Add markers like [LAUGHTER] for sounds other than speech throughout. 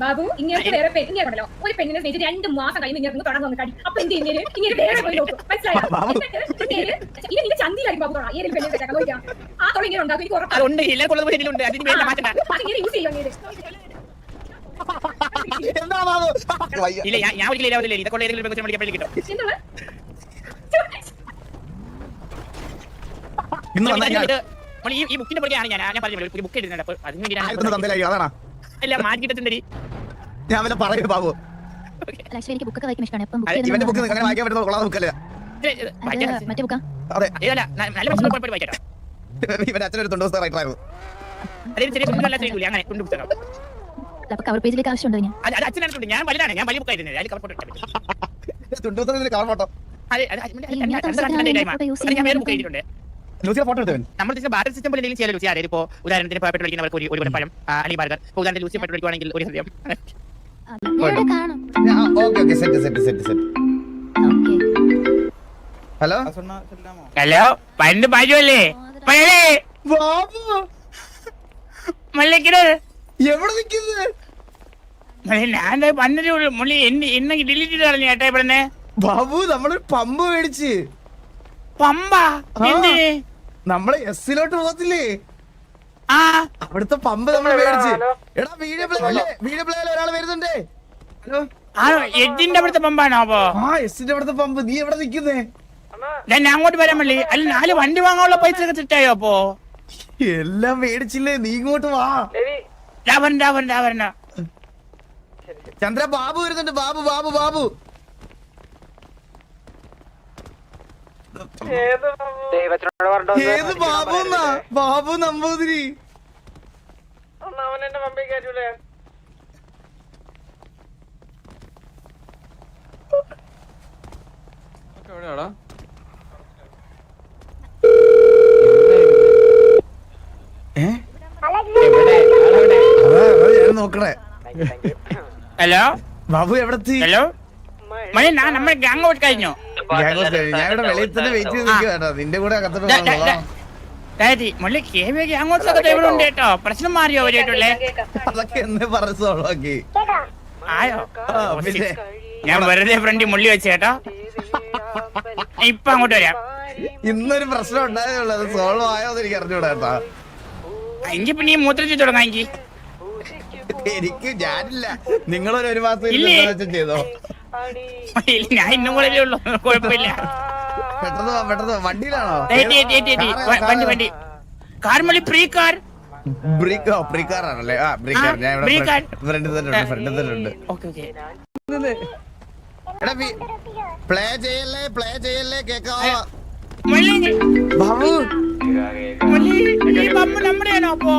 ബാബു ഇങ്ങനെ വേറെ പെണ്ണ് ഇങ്ങനെ കണ്ടല്ലോ ഒരു പെണ്ണിനെ സ്നേഹിച്ച് രണ്ട് മാസം കഴിഞ്ഞ് ഇങ്ങനെ തുടങ്ങി വന്ന് കടി. അപ്പൊ എന്ത് ചെയ്യുന്നേര്? ഇങ്ങനെ വേറെ പോയി നോക്കും മനസ്സിലായോ? ഇത് നിന്റെ ചന്തിയിലായിരിക്കും ബാബു തൊട ഏതൊരു പെണ്ണിനെ നോക്കാം ആ തുടങ്ങി ഇങ്ങനെ ഉണ്ടാക്കും. എനിക്ക് ഉറപ്പാണ് യൂസ് ചെയ്യും ഇല്ല ഞാൻ ഒരിക്കലും ഇതൊക്കെ ഏതെങ്കിലും കിട്ടും. എന്താണ് ഇന്ന് വന്ന ഞാൻ ഈ ഈ ബുക്കിന്റെ പുറകെയാണ് ഞാൻ ഞാൻ പറഞ്ഞു ഒരു ബുക്ക് എഴുതുന്നുണ്ട് അപ്പോൾ അതിന് തന്തയിലായി അതാണോ? അല്ല മാറ്റിക്കിട്ടുന്നതി ഞാൻ വല്ല പറയൂ ബാബു. ആക്ച്വലി എനിക്ക് ബുക്കൊക്കെ വായിക്കാൻ ഇഷ്ടമാണ്. അല്ല, ബുക്ക് ബുക്ക് അങ്ങനെ വായിക്കാൻ പറ്റുന്ന കൊള്ളാതെ ബുക്കല്ലേ അത് മറ്റേ ബുക്കാ അതെ. ഏതല്ല നല്ല മനസ്സിൽ കുഴപ്പമില്ല വായിക്കട്ടോ ഇവന്റെ അച്ഛനൊരു തൊണ്ടു ദിവസം റൈറ്ററായിരുന്നു അതായത് ചെറിയ കുഞ്ഞല്ല ചെറിയ അങ്ങനെ കൊണ്ട് പുസ്തകം അപ്പൊ കവർ പേജിലേക്ക് ആവശ്യമുണ്ടോ ഞാൻ അത് അത് അച്ഛനടുത്തുണ്ട് ഞാൻ വലുതാണ് ഞാൻ വലിയ ബുക്കായിരുന്നത് അതിൽ കവർ ഫോട്ടോ ദിവസത്തിന് കവർ ഫോട്ടോ അതെ അത് അത് ഞാൻ വേറെ ബുക്ക് എഴുതിയിട്ടുണ്ട്. ലൂസിയ ഫോട്ടോ എടുത്തവൻ. നമ്മൾ ഇതിന്റെ ബാറ്ററി സിസ്റ്റം പോലെ എന്തെങ്കിലും ചെയ്യാൻ ലൂസി അതായത് ഇപ്പോൾ ഉദാഹരണത്തിന് ഒരു ഒരു പഴം അലി ബാർഗർ ഇപ്പോൾ ഉദാഹരണത്തിന് ലൂസി ഒരു ഹൃദയം ഇവിടെ കാണും. Okay okay set set set set okay. Hello? Hello? പണ്ട് പഴേ മല്ലിക്കട്. എവിടെ നിൽക്കുന്നത് ഞാൻ പണ്ടൊരു മുള്ളി എന്നെ എന്നെ ഡിലീറ്റ് ചെയ്ത് കളഞ്ഞു ചേട്ടാ ഇവിടുന്ന്. ബാബു നമ്മളൊരു പമ്പ് മേടിച്ച്. പമ്പ. എന്തിന്? നമ്മളെ എസ്സിലോട്ട് പോകത്തില്ലേ? ആ. അവിടുത്തെ പമ്പ് നമ്മൾ മേടിച്ച്. എടാ വീഡിയോ പ്ലേ വീഡിയോ പ്ലേയിൽ ഒരാൾ വരുന്നുണ്ടേ. ഹലോ. ആണോ എഡിന്റെ അവിടുത്തെ പമ്പാണോ അപ്പോ? ആ എസ്സിന്റെ അവിടുത്തെ പമ്പ്. നീ എവിടെ നിക്കുന്നേ? ഞാൻ അങ്ങോട്ട് വരാൻ മള്ളി അല്ല നാല് വണ്ടി വാങ്ങാനുള്ള പൈസ ഒക്കെ സെറ്റായോ അപ്പോ? എല്ലാം മേടിച്ചില്ലേ? നീ ഇങ്ങോട്ട് വാ. രാവൻ രാവൻ രാവൻ ചന്ദ്ര ബാബു വരുന്നുണ്ട്. ബാബു ബാബു ബാബു. ഏത് ബാബു എന്നാ? ബാബു നമ്പൂതിരി. ഞാൻ നോക്കണേ. ഹലോ? ബാബു എവിടെ ഹലോ? മണി ഞാൻ നമ്മുടെ ഗാങ് ഔട്ട് കഴിഞ്ഞു ഞാൻ ഞാൻ ഇവിടെ വെളിയിൽ തന്നെ വെയിറ്റ് ചെയ്ത് നിന്റെ കൂടെ അകത്തോട്ട് ഡാഡി മുള്ളി ഉണ്ട് കേട്ടോ. പ്രശ്നം മാറിയോ അവരായിട്ടുള്ളേ അതൊക്കെ എന്ന് പറഞ്ഞു സോളാക്കി ആയോ? ഞാൻ വെറുതെ ഫ്രണ്ടി മുള്ളി വെച്ച് കേട്ടോ. ഇപ്പൊ അങ്ങോട്ട് വരാം. ഇന്നൊരു പ്രശ്നം ഉണ്ടായതുള്ളൂ അത് സോൾവ് ആയോ എനിക്ക് അറിഞ്ഞൂടാ കേട്ടാ. എങ്കിൽ പിന്നെ ഈ മൂത്രത്തിൽ തുടങ്ങാം എനിക്ക് ഞാനില്ല. നിങ്ങളൊരു ഒരു മാസം? ചെയ്തോ? ഞാൻ ഇന്നും കൂടെ ഉള്ളൂ. കുഴപ്പമില്ല. പെട്ടെന്ന് വാ, പെട്ടെന്ന് വാ. വണ്ടിയിലാണോ? ഏറ്റി, ഏറ്റി, ഏറ്റി, ഏറ്റി. വ- വണ്ടി വണ്ടി. കാർമളി പ്രീ കാർ ബ്രീക്കോ ബ്രീക്കാർ ആണല്ലേ? ആ ബ്രീക്കാർ ആ, ഞാൻ ഇവിടെ ബ്രീക്കാർ. ഫ്രണ്ട് തന്നെ ഉണ്ട് ഫ്രണ്ട് തന്നെ ഉണ്ട്. Okay okay. എടാ പ്ലേ ചെയ്യല്ലേ പ്ലേ ചെയ്യല്ലേ കേക്കാവോ? മുള്ളി ബാബു. മുള്ളി ഈ പമ്പ് നമ്മുടെയാണോ അപ്പോ?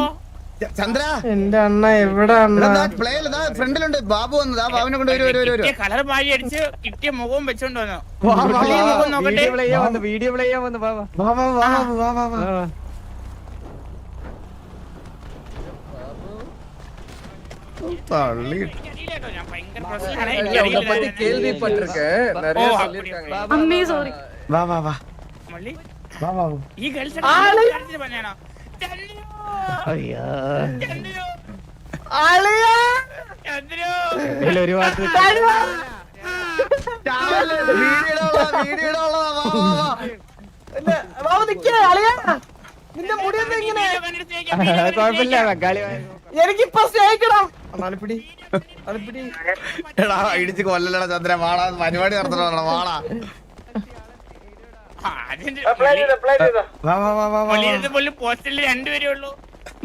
ചന്ദ്ര എന്റെ അണ്ണ എവിടെ അണ്ണ പ്ലേ ഫ്രണ്ടിലുണ്ട് ബാബു വന്നത് ആ ബാബുനെ കൊണ്ട് വരൂ വരൂ വരൂ വരൂ കിട്ടിയ കളർ മാറി അടിച്ച് കിട്ടിയ മുഖവും വെച്ചോണ്ട് വന്നു വാ, വാ, മുള്ളി വാ, മുഖം നോക്കട്ടെ വീഡിയോ പ്ലേ ചെയ്യാൻ വന്ന് വീഡിയോ പ്ലേ ചെയ്യാൻ വന്ന് വാ വാ. വാ വാ വാ വാ വാ വാ വാ, വാ. തള്ളി എനിക്കറിയില്ല കേട്ടോ, ഞാൻ ഭയങ്കര പ്രശ്നമാണ്. இல்ல, உன்னை பத்தி എനിക്കറിയില്ല. கேள்விப்பட்டிருக்கேன் അയ്യോ. ഒരു നിന്റെ എനിക്കിപ്പൊ സ്നേഹിക്കണം. എടാ ഇടിച്ച് കൊല്ലലടാ ചന്ദ്രൻ വാടാ പരിപാടി നടത്തണോ വാടാ. വാ വാ വാ വാ വാ.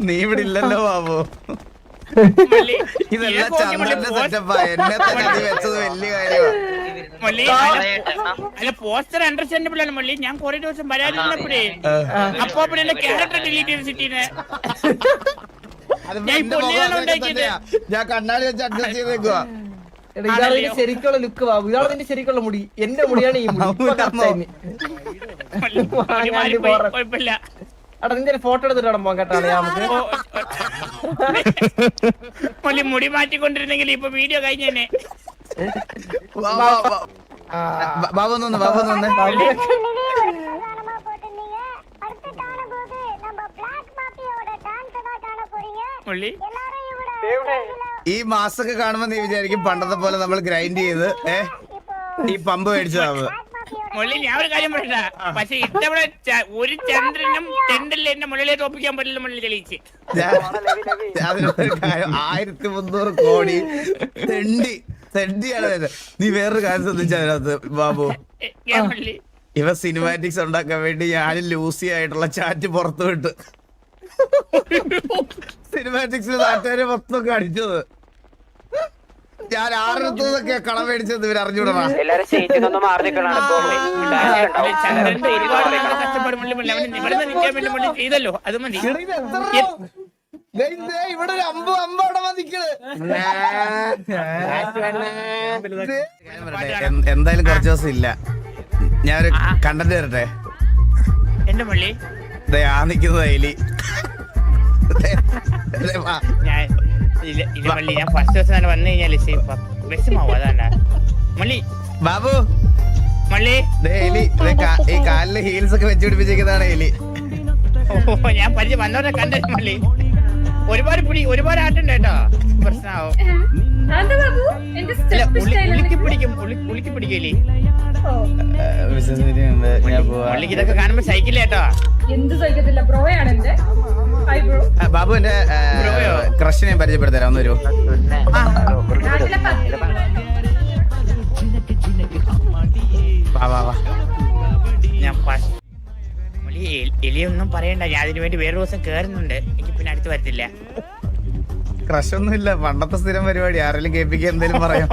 നീ ഇവിടെ ഇല്ലല്ലോ ബാബു. ഇതെല്ലാം ഇതൊക്കെ ഓക്കേ, മുള്ളി, ചന്ദ്രന്റെ സെറ്റപ്പാ എന്നെ തന്നെ വെച്ചത് വലിയ കാര്യമാണ് പോസ്റ്റർ അണ്ടർസ്റ്റാൻഡബിൾ ആണ് മല്ലി. ഞാൻ കൊറേ ദിവസം വരാതിരുന്നപ്പോഴേ അപ്പൊ എന്റെ ക്യാരക്ടർ ഡിലീറ്റ് ചെയ്ത് സിറ്റീനെ. ഞാൻ കണ്ണാടി വെച്ച് അഡ്ജസ്റ്റ് ചെയ്തേക്കുവാ. ഇതാണ് ശരിക്കുള്ള ലുക്ക് ബാബു ഇതാണ് നിന്റെ ശരിക്കുള്ള മുടി. എന്റെ മുടിയാണ് ഈ മുടി. അടാ നിന്റെ ഫോട്ടോ എടുത്തിട്ട് അവിടെ പോകാൻ കേട്ടോ നമുക്ക്. മുടി മാറ്റിക്കൊണ്ടിരുന്നെങ്കിൽ ഇപ്പൊ വീഡിയോ കഴിഞ്ഞെന്നെ. ബാബു ഒന്ന് വന്ന്, ബാബു. ഈ മാസ്ക് കാണുമ്പോ നീ വിചാരിക്കും പണ്ടത്തെ പോലെ നമ്മൾ ഗ്രൈൻഡ് ചെയ്ത് ഏ? ഈ പമ്പ് മേടിച്ചതാവ് മുള്ളി ഞാൻ ഒരു കാര്യം പറയണ്ട പക്ഷെ ഇത്തവണ ഒരു ചന്ദ്രനും ചെണ്ടല്ലേ എന്റെ മുള്ളിലെ തോപ്പിക്കാൻ പറ്റില്ല മുള്ളി തെളിയിച്ച്. ഞാൻ- ആയിരത്തി മുന്നൂറ് കോടി തെണ്ടി തെണ്ടിയാണ് ഇത്. നീ വേറൊരു കാര്യം ശ്രദ്ധിച്ച അതിനകത്ത് ബാബു. എ, ഇവ സിനിമാറ്റിക്സ് ഉണ്ടാക്കാൻ വേണ്ടി ഞാൻ ലൂസി ആയിട്ടുള്ള ചാറ്റ് പുറത്തു വിട്ട് സിനിമാറ്റിക്സിൽ [LAUGHS] നാട്ടുകാരെ മൊത്തം കടിച്ചത്. ഞാൻ ആറിനടുത്തൊക്കെ കട മേടിച്ചത് ഇവർ അറിഞ്ഞൂടാ എല്ലാരും സ്റ്റേജിൽ നിന്ന് മാറി നിൽക്കണാണ് ഇപ്പൊ മുള്ളി, ചന്ദ്രന്റെ ഒരുപാട് ഭയങ്കര കഷ്ടപ്പാട് മുള്ളി മുള്ളി. അവന് നിങ്ങളുടെ നിൽക്കാൻ വേണ്ടി മുള്ളി ചെയ്തല്ലോ. അത് മതി. ഇവിടെ ഒരു അമ്പ് അമ്പ അവിടെ വന്നിക്കണ് എന്തായാലും കുറച്ച് ദിവസം ഇല്ല. ഞാനൊരു കണ്ടന്റ് തരട്ടെ? എന്റെ പള്ളി ദേ ആ എലി ദേ, ദേ വാ. ഞാൻ ഇല്ല മള്ളി ഞാൻ ഫസ്റ്റ് ദിവസം തന്നെ വന്നു കഴിഞ്ഞാൽ വിഷമാവും അതാണ് മള്ളി ബാബു മള്ളി ദേ എലി ദേ കാ- ഈ കാലിൽ ഹീൽസ് ഒക്കെ വെച്ച് പിടിപ്പിച്ചേക്കുന്നതാണ് എലി ഓ ഞാൻ പരിചയം വന്നവരെ കണ്ടു മള്ളി ഒരുപാട് പിടി ഒരുപാട് ആട്ടുണ്ട് കേട്ടോ പ്രശ്നമാവും ഉള്ളിക്ക് പിടിക്കും പോവാ ഉള്ളിക്ക് ഇതൊക്കെ കാണുമ്പോ സൈക്കിൾ കേട്ടോ എന്ത് സൈക്കത്തില്ല പ്രോയാണ് എന്റെ ബാബു എന്റെ? ക്രഷിനെ പരിചയപ്പെടുത്തരാ ഒന്നൊരു എലിയൊന്നും പറയണ്ട. ഞാൻ അതിനു വേണ്ടി വേറെ ദിവസം കേറുന്നുണ്ട്. എനിക്ക് പിന്നെ അടുത്ത് വരത്തില്ല. ക്രഷ് ഒന്നും ഇല്ല പണ്ടത്തെ സ്ഥിരം പരിപാടി. ആരെങ്കിലും കേൾപ്പിക്കുക എന്തെങ്കിലും പറയാം.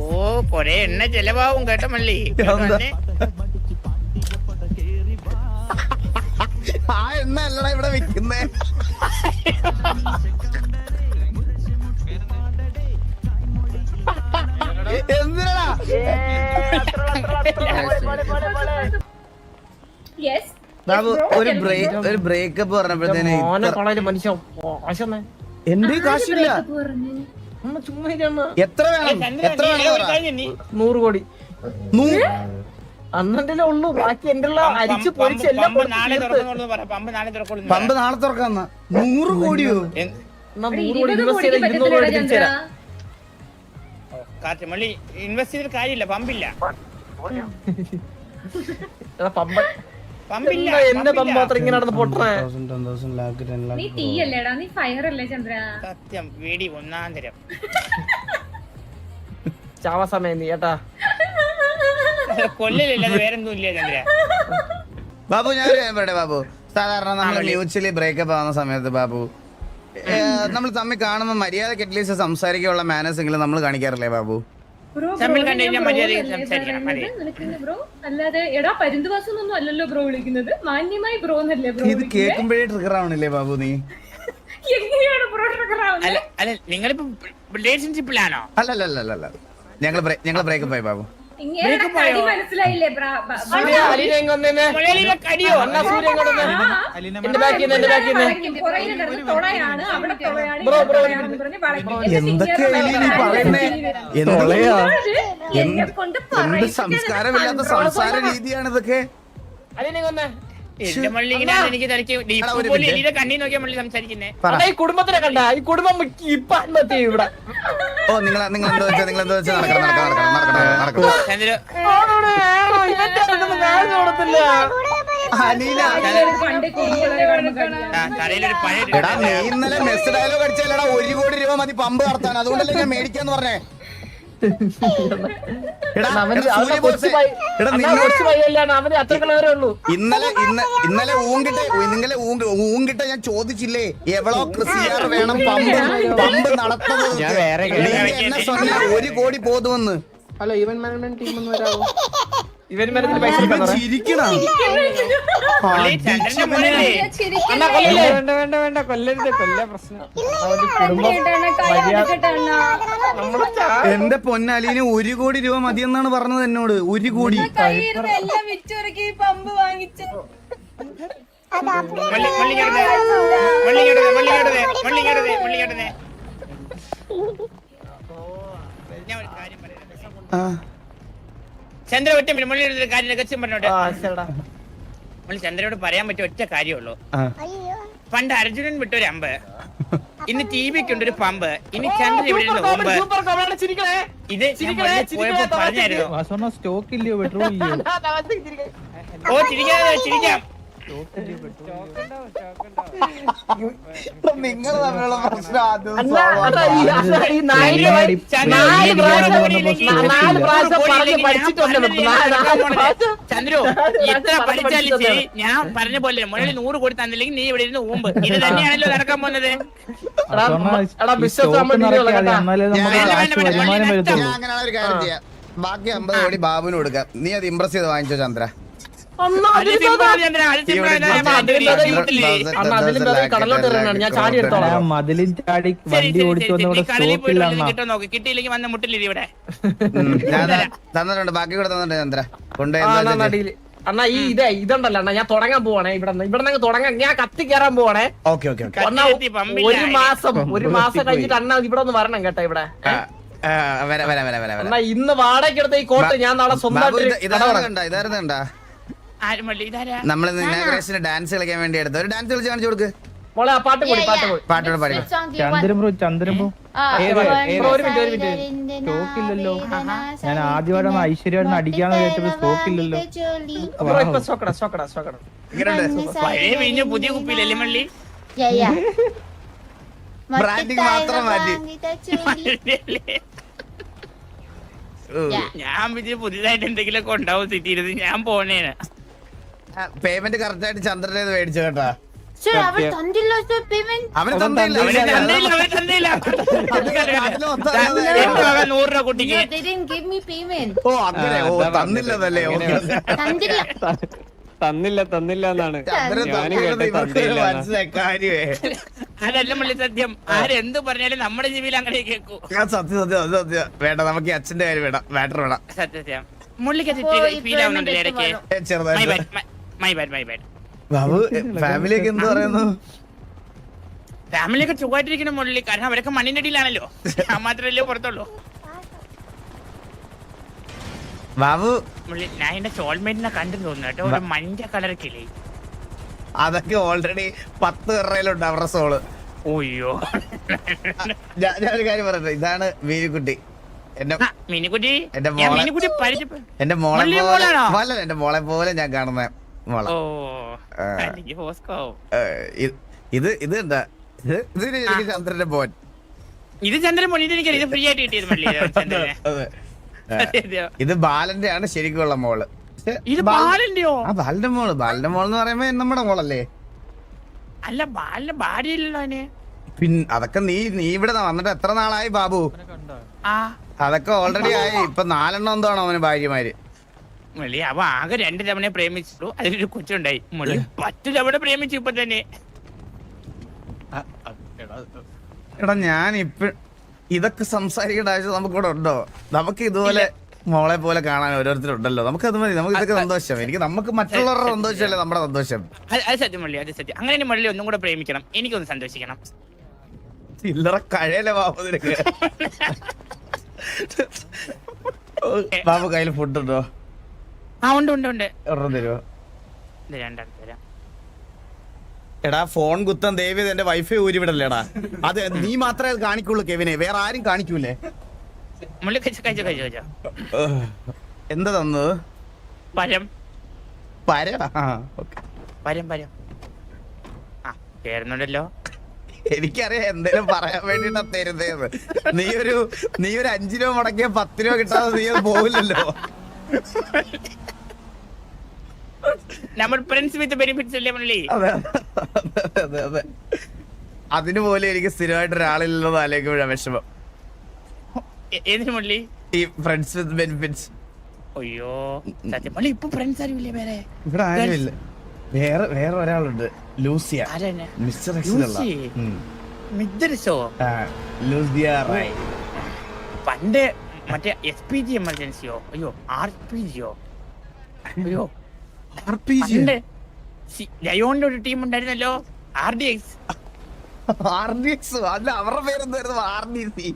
ഓ കൊറേ എണ്ണ ചെലവാകും കേട്ടോ മള്ളി. ആ എണ്ണ അല്ലടാ ഇവിടെ വിൽക്കുന്നേ എന്തിനാ യെസ് ബാബു ഒരു ബ്രേക്ക് ഒരു ബ്രേക്കപ്പ് പറഞ്ഞപ്പോഴത്തേനെ മനുഷ്യ എന്റെ കാശില്ല? എത്ര വേണം? എത്ര വേണം നൂറ് കോടി. നൂ- അന്നെ ഉള്ളൂ. ബാക്കി എന്റെ ഉള്ള പമ്പ് പൊരിച്ച് എല്ലാം പമ്പ് നാളെ തുറക്കാന്ന. നൂറ് കോടിയോ? കാറ്റ് മള്ളി ഇൻവെസ്റ്റ് ചെയ്തിട്ട് കാര്യമില്ല. പമ്പില്ല. എടാ പമ്പ എന്റെ. അത്ര ഇങ്ങനെ നടന്ന് പൊട്ടണേ? നീ നീ ഫയർ അല്ലേ ചന്ദ്ര? സത്യം വേടി ഒന്നാം തരം. ചാവ സമയം നീ ഏട്ടാ കൊല്ലില്ല വേറെന്തും ഇല്ല ചന്ദ്ര. ബാബു ഞാൻ പറയട്ടെ ബാബു. സാധാരണ നമ്മൾ മ്യൂച്വലി ബ്രേക്കപ്പ് ആവുന്ന സമയത്ത് ബാബു നമ്മൾ തമ്മിൽ കാണുമ്പോൾ മര്യാദയ്ക്ക് അറ്റ്ലീസ്റ്റ് സംസാരിക്കാനുള്ള മാനേഴ്സ് എങ്കിലും നമ്മൾ കാണിക്കാറില്ലേ ബാബു? തമ്മിൽ കണ്ടു കഴിഞ്ഞാൽ മര്യാദയ്ക്ക് സംസാരിക്കണം, ബ്രോ അല്ലാതെ എടാ പരുന്തുവാസൊന്നും അല്ലല്ലോ ബ്രോ വിളിക്കുന്നത്. മാന്യമായി ബ്രോ എന്നല്ലേ ബ്രോ ഇത് കേൾക്കുമ്പോഴേ ട്രിഗർ ആവണില്ലേ ബാബു നീ? എങ്ങനെയാണ് ബ്രോ ട്രിഗർ ആവുന്നത് അല്ല നിങ്ങളിപ്പോ റിലേഷൻഷിപ്പിലാണോ അല്ലല്ലല്ല ഞങ്ങൾ ഞങ്ങൾ ബ്രേക്കപ്പ് ആയി ബാബു. മനസ്സിലായില്ലേ? കടിയോ? അണ്ണാ സൂര്യ എന്റെ ബാക്കിൽ നിന്ന് എന്റെ ബാക്കിൽ നിന്ന്. ബ്രോ, ബ്രോ, എന്തൊക്കെ ഈ പറയുന്നേ എന്ത് സംസ്കാരമില്ലാത്ത സംസാര രീതിയാണ് ഇതൊക്കെ അലീനെ. എന്റെ മള്ളി ഇങ്ങനെയാണ് എനിക്ക് തിരക്കി എലിയുടെ കണ്ണി നോക്കിയാ മള്ളി സംസാരിക്കുന്നേ. പറ. അണ്ണാ, ഈ കുടുംബത്തിനെ കണ്ട ഈ കുടുംബം മിക്ക- ഇപ്പൊ ആത്മഹത്യ ചെയ്യും ഇവിടെ. ഓ നിങ്ങൾ നിങ്ങൾ എന്താ വെച്ചാൽ നിങ്ങൾ എന്താ വെച്ചാൽ നടക്കണം നടക്കണം നടക്കണം നടക്കണം നടക്കണം. ചന്ദ്ര. ആണോടെ? ആണോ? ഇവന്റെ അടുത്തൊന്നും കാര്യം കൊടുത്തില്ല അനീന നല്ലൊരു പണ്ട് കുടുംബങ്ങളെ കാണുമ്പോൾ കടിയാണ്. ആ, പഴയ എടാ നീ ഇന്നലെ മെസ് ഡയലോഗ് അടിച്ചാലടാ ഒരു കോടി രൂപ മതി പമ്പ് നടത്താൻ. അതുകൊണ്ടല്ലേ ഞാൻ മേടിക്കാന്ന് പറഞ്ഞേ. ഇന്നലെ ഇന്നലെ ഊങ്കിട്ട ഇന്നലെ ഊങ്കിട്ട ഞാൻ ചോദിച്ചില്ലേ എവളോ കൃഷിയാർ വേണം പമ്പ് പമ്പ് നടത്തുന്നത്? ഒരു കോടി പോതുമെന്ന് ഹലോ ഇവന്റ് മാനേജ്മെന്റ് ടീം ഒന്ന് വരാമോ ഇവൻ മാനേജ്മെന്റ് പൈസ ഇവൻ എടുക്കാൻ പറ. ചിരിക്കണ മള്ളി ചന്ദ്രന്റെ മോനല്ലേ അണ്ണാ കൊല്ലല്ലേ? ഇല്ല അവന്റെ കുടുംബം കേട്ടാണ്, കൈ അടിച്ചിട്ടാണ്. നമ്മുടെ ചാ- എന്റെ പൊന്നാലീന് ഒരു കോടി രൂപ മതിയെന്നാണ് പറഞ്ഞത് എന്നോട്. ഒരു കോടി. പമ്പ് വാങ്ങിച്ച്. ഞാൻ ഒരു കാര്യം പറയാം ചന്ദ്ര ഒറ്റ മുള്ളിയുടെ കാര്യം രഹസ്യം പറഞ്ഞോട്ടെ? മള്ളി ചന്ദ്രയോട് പറയാൻ പറ്റിയ ഒറ്റ കാര്യമുള്ളൂ. അയ്യോ. പണ്ട് അർജുനൻ വിട്ടൊരു അമ്പ് ഇന്ന് ടി വിക്ക് ഉണ്ട് ഒരു പമ്പ് ഇനി ചന്ദ്രൻ ഇവിടെ ഇരുന്ന് ഇത് ഞാൻ പോയപ്പോ പറഞ്ഞായിരുന്നു. ഓ ചിരിക്കാം ചിരിക്കാം. നിങ്ങൾ തമ്മിലുള്ള പ്രശ്നം ചന്ദ്രു എത്ര പഠിച്ചാലും ശരി. ഞാൻ പറഞ്ഞ പോലെ മുകളിൽ നൂറ് കോടി തന്നില്ലെങ്കിൽ നീ ഇവിടെ ഇരുന്ന് ഊമ്പ്. ഇത് തന്നെയാണല്ലോ നടക്കാൻ പോകുന്നത്. ബാക്കി അമ്പത് കോടി ബാബുവിന് കൊടുക്കാം. നീ അത് ഇംപ്രസ് ചെയ്ത് വാങ്ങിച്ചോ ചന്ദ്ര. ഇതാ. ഇതാ ഞാൻ ചാടി വണ്ടി ഓടിച്ചു ശരി, വന്ന നീ ഇവിടെ കടലിൽ സ്റ്റോക്ക് പോയിട്ട് ഇല്ല വല്ലതും അണ്ണാ കിട്ടുമോ കിട്ടിയില്ലെങ്കിൽ വന്ന മുട്ടിലിരി ഇവിടെ. തന്നിട്ടുണ്ട്. ബാക്കി കൂടെ തന്നിട്ടുണ്ട് ചന്ദ്ര കൊണ്ടുപോയി അണ്ണാ, ഈ ഇതേ ഇതുണ്ടല്ലോ അണ്ണാ ഞാൻ തുടങ്ങാൻ പോവാണേ. ഇവിടെ ഇവിടെ നിന്ന് തുടങ്ങാൻ ഞാൻ കത്തി കയറാൻ പോവാണേ. ഒരു മാസം ഒരു മാസം കഴിഞ്ഞിട്ട് അണ്ണാ ഇവിടെ ഒന്ന് വരണം കേട്ടോ ഇവിടെ. ആ, ആ, വരാം വരാം വരാം വരാം. അണ്ണാ ഇന്ന് വാടകയ്ക്ക് എടുത്ത ഈ കോട്ട് ഞാൻ നാളെ ഇത് സ്വന്തമായിട്ട് കട ഇതായിരുന്നു നമ്മൾ ഇനാഗ്രേഷന് ഡാൻസ് കളിക്കാൻ വേണ്ടി എടുത്തു ഒരു ഡാൻസ് കളിച്ച് കാണിച്ചു കൊടുക്ക്. മോളെ ആ പാട്ട് കൂടി പാട്ട് പാട്ടോട് പാടി. Chandran bro Chandran bro. ഏത്? ഏത്? ഒരു മിനിറ്റ്, ഒരു മിനിറ്റ്. സ്റ്റോക്ക് ഇല്ലല്ലോ. ഞാൻ ആദ്യമായിട്ടാണ് ഐശ്വര്യമായിട്ട് അടിക്കാന്ന് വിചാരിച്ചപ്പോ സ്റ്റോക്ക് ഇല്ലല്ലോ. പുതിയ കുപ്പിയിലല്ലേ മള്ളി ബ്രാൻഡിങ് മാത്രം മാറ്റി ഞാൻ പുതിയതായിട്ട് എന്തെങ്കിലുമൊക്കെ ഉണ്ടാവും സിറ്റിയിരുന്ന് ഞാൻ പോണേന്. പേയ്മെന്റ് കറക്റ്റ് ആയിട്ട് ചന്ദ്രനെ മേടിച്ചു കേട്ടാ. അവൾ തന്നില്ല അവൻ അവന് തന്നില്ല. ഓ അങ്ങനെ. ഓ തന്നില്ലതല്ലേ? തന്നില്ല. തന്നില്ല. തന്നില്ല എന്നാണ്. അതല്ല മള്ളി സത്യം. ആരെന്ത് പറഞ്ഞാലും നമ്മുടെ ജീവിയിൽ അങ്ങനെ കേൾക്കൂ. സത്യം സത്യം അത് സത്യം. വേണ്ട നമുക്ക് അച്ഛന്റെ കാര്യം വേണം മാറ്റർ വേണം സത്യം സത്യം. മുള്ളിക്ക് ഫീൽ ആവുന്നുണ്ടല്ലേ ഇടയ്ക്ക്? ചെറുതായിട്ട്. My bad my bad Babu family ഒക്കെ എന്ത് പറയുന്നു? ഫാമിലിയൊക്കെ സുഖമായിട്ടിരിക്കണം മുള്ളി കാരണം അവരൊക്കെ മണ്ണിന്റെ അടിയിലാണല്ലോ. ഞാൻ മാത്രമല്ലേ പുറത്തുള്ളൂ. ബാബു. മുള്ളി ഞാൻ എന്റെ സോൾമേറ്റിനെ തോന്നുന്നു കേട്ടോ. ഒരു മഞ്ഞ കളറൊക്കെ അതൊക്കെ ഓൾറെഡി പത്ത് കറയിലുണ്ട് അവരുടെ സോൾ ഓയ്യോ ഞാൻ ഞാനൊരു കാര്യം പറയട്ടെ. ഇതാണ് മീനുക്കുട്ടി. എന്റെ മോളെ- എന്റെ മോളെ പോലെ എന്റെ മോളെ പോലെ ഞാൻ കാണുന്ന. മോളെ ഇത് ഇത് ഇത് എന്താ? ഇത് ഇതിന് എനിക്ക് ചന്ദ്രന്റെ പോൻ ഇത് ചന്ദ്രൻ എനിക്കറിയാം. ഇത് ഫ്രീ ആയിട്ട് കിട്ടിയത് മള്ളി [LAUGHS] ചന്ദ്രനെ. അതെ. ഏ, അതെ, ഇത് ബാലന്റെ ആണ് ശരിക്കുള്ള മോൾ. ഇത് ബാല- ബാലന്റെയോ? ആ ബാലന്റെ മോൾ. ബാലന്റെ മോൾ എന്ന് പറയുമ്പോ നമ്മുടെ മോളല്ലേ? അല്ല ബാലിന്റെ ഭാര്യയില്ലല്ലോ പിന്നെ പിൻ അതൊക്കെ നീ നീ ഇവിടെ വന്നിട്ട് എത്ര നാളായി ബാബു? ആ. അതൊക്കെ ഓൾറെഡി ആയി. ഇപ്പൊ നാലെണ്ണം എന്താണോ അവന് ഭാര്യമാര്? മുള്ളി അവ ആകെ രണ്ട് തവണ പ്രേമിച്ചു അതിലൊരു കൊച്ചുണ്ടായി. മുള്ളി പത്ത് തവണ പ്രേമിച്ചു ഇപ്പൊ തന്നെ. എടാ ഞാൻ ഇപ്പൊ ഇതൊക്കെ സംസാരിക്കേണ്ട ആവശ്യം നമുക്കിവിടെ ഉണ്ടോ? നമുക്ക് ഇതുപോലെ മോളെ പോലെ കാണാൻ ഓരോരുത്തരുണ്ടല്ലോ. നമുക്ക് അത് മതി. നമുക്ക് ഇതൊക്കെ സന്തോഷം. എനിക്ക് നമുക്ക് മറ്റുള്ളവരുടെ സന്തോഷമല്ലേ നമ്മുടെ സന്തോഷം? അത് സത്യം മള്ളി അത് സത്യം. അങ്ങനെ മള്ളി ഒന്നും കൂടെ പ്രേമിക്കണം. എനിക്കൊന്ന് സന്തോഷിക്കണം. ചില്ലറ കഴയല്ലേ ബാബു നിനക്ക്. [LAUGHS] ബാബു കയ്യിൽ ഫുഡ് ഉണ്ടോ? ആ ഉണ്ട് ഉണ്ട് ഉണ്ട്. ഒരെണ്ണം തരുമോ ഇത് രണ്ടെണ്ണം തരാം. എടാ ഫോൺ കുത്തം ദേവിയത് എന്റെ വൈഫൈ ഊരിവിടല്ലേടാ. അത് നീ മാത്രമേ അത് കാണിക്കുള്ളൂ കെവിനെ. വേറെ ആരും കാണിക്കൂലേ? മുള്ളി കഴിച്ചു കഴിച്ചു കഴിച്ചു കഴിച്ചോ. ഏഹ്. എന്താ തന്നത്? പരം പര ആ, okay. പരം പരം ആ കേറുന്നുണ്ടല്ലോ. എനിക്കറിയാം എന്തേലും പറയാൻ വേണ്ടിട്ടാ തരുന്നേന്ന്. നീ ഒരു നീ ഒരു അഞ്ചു രൂപ മുടക്കിയ പത്ത് രൂപ കിട്ടാതെ നീ അത് പോവില്ലല്ലോ. നമ്മൾ ഫ്രണ്ട്സ് വിത്ത് ബെനിഫിറ്റ്സ് അല്ലേ മുള്ളി അതെ അതെ അതെ അതിനുപോലെ അതിന് പോലും എനിക്ക് സ്ഥിരമായിട്ട് ഒരാളില്ലെന്ന് ആലോചിക്കുമ്പോഴാണ് വിഷമം. എ- ഏതിന് മുള്ളി ഈ ഫ്രണ്ട്സ് വിത്ത് ബെനിഫിറ്റ്സ് അയ്യോ സത്യം. മുള്ളി ഇപ്പൊ ഫ്രണ്ട്സ് ആരും ഇല്ലേ വേറെ? ഇവിടെ ആരുമില്ല വേറെ വേറെ ഒരാളുണ്ട്. ലൂസിയ. ആരാണ്? മിസ്റ്റർ എക്സിലുള്ള ലൂസി? മിദ്രസോ ലൂസിയ റൈ പണ്ട് മറ്റേ എസ് പി ജി എമർജൻസിയോ? അയ്യോ ആർ പി ജിയോ? അയ്യോ പണ്ട് സി- ലയോണിന്റെ ഒരു ടീം ഉണ്ടായിരുന്നല്ലോ R D X R D X അല്ല അവരുടെ പേരെന്തായിരുന്നു? ആർ ഡി സി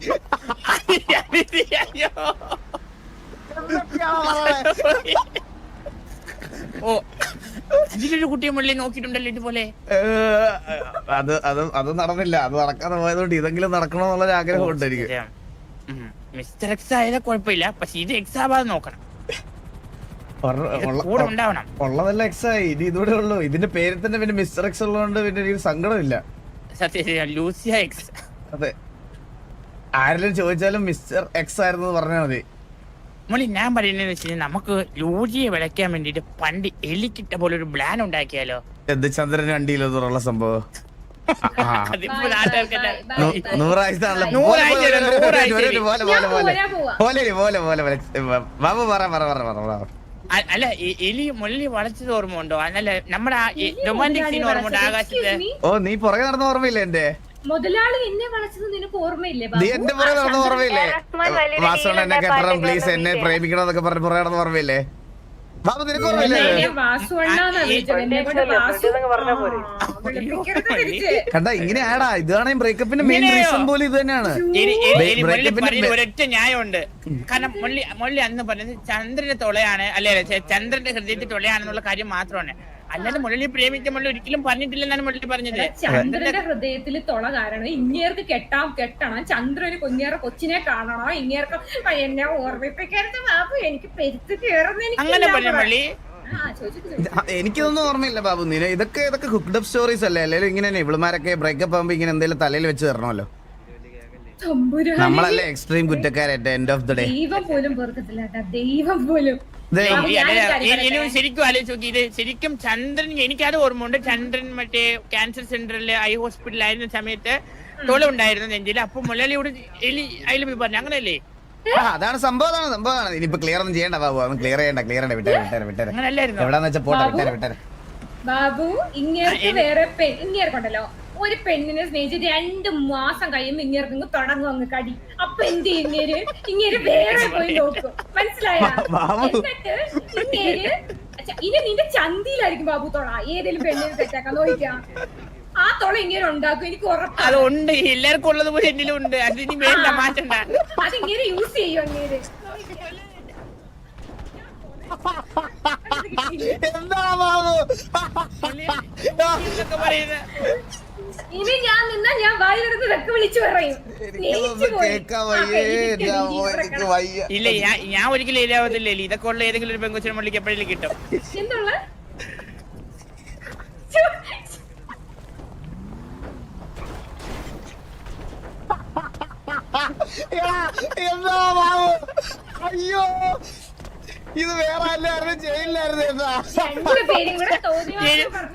ഓ അതിലൊരു കുട്ടിയെ മുള്ളി നോക്കിയിട്ടുണ്ടല്ലോ ഇതുപോലെ. അത് അത് അത് നടന്നില്ല. അത് നടക്കാതെ പോയതുകൊണ്ട് ഇതെങ്കിലും നടക്കണമെന്നുള്ള ഒരു ആഗ്രഹമുണ്ട് എനിക്ക്. മിസ്റ്റർ എക്സ് ആയാലും കുഴപ്പമില്ല. പക്ഷെ ഇത് എക്സ് ആവാതെ നോക്കണം ഒര- ഇത് ഉള്ള- കൂടെ ഉണ്ടാവണം ഉള്ളതല്ല എക്സ് ആയി ഇനി ഇതൂടെ ഉള്ളൂ. ഇതിന്റെ പേരിൽ തന്നെ പിന്നെ മിസ്റ്റർ എക്സ് ഉള്ളതുകൊണ്ട് പിന്നെ എനിക്ക് സങ്കടമില്ല. ലൂസിയ എക്സ് അതെ. ആരെങ്കിലും ചോദിച്ചാലും മിസ്റ്റർ എക്സ് ആയിരുന്നു എന്ന് പറഞ്ഞാൽ മതി. മോളി ഞാൻ പറയുന്നത് വെച്ച് നമുക്ക് ലൂജിയെ വിളയ്ക്കാൻ വേണ്ടിട്ട് പണ്ട് എലിക്കിട്ട പോലെ ഒരു പ്ലാൻ ഉണ്ടാക്കിയാലോ? എന്ത് ചന്ദ്രൻ സംഭവം? നൂ- bye. നൂറാഴ്ചയാണല്ലോ നൂറാഴ്ച പോലെ, പോലെ, പോലെ. പോലെ, പോലെ, പോരാ പോവാ. പോലെ, പോലെ, പോലെ, പോലെ. ബാബു പറ പറ പറ പറ. അല്ല എലി മുള്ളി വളച്ചത് ഓർമ്മ ഉണ്ടോ? അല്ല നമ്മുടെ റൊമാന്റിക് സീൻ ഓർമ്മ ഉണ്ടോ. ആകാശത്ത്? ഓ നീ പുറകെ നടന്ന ഓർമ്മയില്ലേ എന്റെ? മുതലാളി എന്നെ വളച്ചത് നിനക്ക് ഓർമ്മയില്ലേ നീ? എന്റെ പുറകെ നടന്ന ഓർമ്മയില്ലേ? വാസോൺ എന്നെ കെട്ടണം പ്ലീസ് എന്നെ പ്രേമിക്കണതൊക്കെ പ്രേമിക്കണം എന്നൊക്കെ പറഞ്ഞ് പുറകെ നടന്ന ഓർമ്മയില്ലേ? ബാബു നിനക്ക് ഓർമ്മയില്ലേ? കൊണ്ട് വാസു ആ, വിളിപ്പിക്കരുത് തിരിച്ച്. കണ്ട ഇങ്ങനെ ആടാ ഇതാണ് ബ്രേക്കപ്പിന്റെ മെയിൻ റീസൺ പോലും ഇത് തന്നെയാണ്. ഒരൊറ്റ ന്യായമുണ്ട്. കാരണം മുള്ളി മുള്ളി അന്ന് പറഞ്ഞത് ചന്ദ്രന്റെ തൊളയാണ് അല്ലെ അല്ലെ, ചന്ദ്രന്റെ ഹൃദയത്തിൽ തൊളയാണെന്നുള്ള കാര്യം മാത്രമാണ്. അല്ലാതെ മുരളി പ്രേമിക്കുമ്പോൾ മുള്ളി ഒരിക്കലും പറഞ്ഞിട്ടില്ലെന്നാണ് മുരളി പറഞ്ഞത്. ചന്ദ്രന്റെ ഹൃദയത്തിൽ തുള കാരണം ഇങ്ങേർക്ക് കെട്ടാം കെട്ടണം. ചന്ദ്രന് കുഞ്ഞേറെ കൊച്ചിനെ കാണണോ? ഇങ്ങേർക്ക് എന്നെ ഓർമ്മിപ്പിക്കരുത് ബാബു. എനിക്ക് പെരുത്ത് കയറുന്ന അങ്ങനെ പറഞ്ഞു ഓർമ്മയില്ല ബാബു. നിന ഇതൊക്കെ ഇതൊക്കെ ഹുക്ഡപ്പ് അപ്പ് സ്റ്റോറീസ് അല്ലേ? അല്ലെങ്കിൽ ഇങ്ങനെ ഇവളുമാരൊക്കെ ബ്രേക്കപ്പ് ആകുമ്പോ ഇങ്ങനെ എന്തെങ്കിലും തലയിൽ വെച്ച് തരണമല്ലോ. നമ്മളല്ലേ എക്സ്ട്രീം കുറ്റക്കാരായിട്ട് എൻഡ് ഓഫ് ദ ഡേ ദൈവം പോലും പൊറുക്കത്തില്ല ദൈവം പോലും. ശരിക്കും ആലോചിച്ച് നോക്കി ഇത് ശരിക്കും ചന്ദ്രൻ എനിക്കത് ഓർമ്മയുണ്ട്. ചന്ദ്രൻ മറ്റേ ക്യാൻസർ സെന്ററിൽ ഐ ഹോസ്പിറ്റലായിരുന്ന സമയത്ത് തൊലുണ്ടായിരുന്നു നെഞ്ചിൽ അപ്പൊ മുലലിയോട് എലി അതിൽ പോയി പറഞ്ഞു അങ്ങനെയല്ലേ? ആ, അതാണ് സംഭവം അതാണ് സംഭവം. ഇനിയിപ്പോ ക്ലിയർ ഒന്നും ചെയ്യണ്ട ബാബു. അവൻ ക്ലിയർ ചെയ്യണ്ട ക്ലിയർ ചെയ്യണ്ട. വിട്ടേ വിട്ടേ വിട്ടേ എവിടാന്ന് വെച്ചാ പോട്ടെ വിട്ടേ വിട്ടേരെ ബാബു ഇങ്ങേർക്ക് വേറെ വേറെ കൊണ്ടല്ലോ ഒരു പെണ്ണിനെ സ്നേഹിച്ച് രണ്ട് മാസം കഴിയുമ്പോ ഇങ്ങനെ തുടങ്ങും അങ്ങ് കടി. അപ്പൊ എന്ത് ചെയ്യും ഇങ്ങനെ ഇങ്ങേര് വേറെ പോയി നോക്കും. മനസ്സിലായ. എന്നിട്ട് ഇനി നിന്റെ ചന്തിയിലായിരിക്കും ബാബു തൊള. ഏതെങ്കിലും പെണ്ണിനെ തെറ്റാക്കാൻ നോക്കാം ആ തൊള ഇങ്ങനെ ഉണ്ടാക്കും. എനിക്ക് ഉറപ്പുണ്ട് അത് ഉണ്ട്. എല്ലാവർക്കും ഉള്ളത് പോലെ എന്നിലും ഉണ്ട്. അതിങ്ങനെ വേണ്ട മാറ്റണ്ട. ഇങ്ങനെ യൂസ് ചെയ്യും അങ്ങേര് എന്താ ബാബു? പറയുന്നത്. ഇനി ഞാൻ നിന്നാ ഞാൻ വായിലിരുന്ന് വെക്ക് വിളിച്ചു പറയും. ഇല്ല ഞാൻ ഞാൻ ഒരിക്കലും ഏരിയാവത്തില്ല ഇതൊക്കെ ഉള്ള ഏതെങ്കിലും ഒരു പെങ്കുച്ചിനെ മുള്ളിക്ക് എപ്പോഴേലും കിട്ടും. എന്തുള്ള? എന്താ അയ്യോ. ഇത് വേറെ അല്ലായിരുന്നു ജയിലിലായിരുന്നു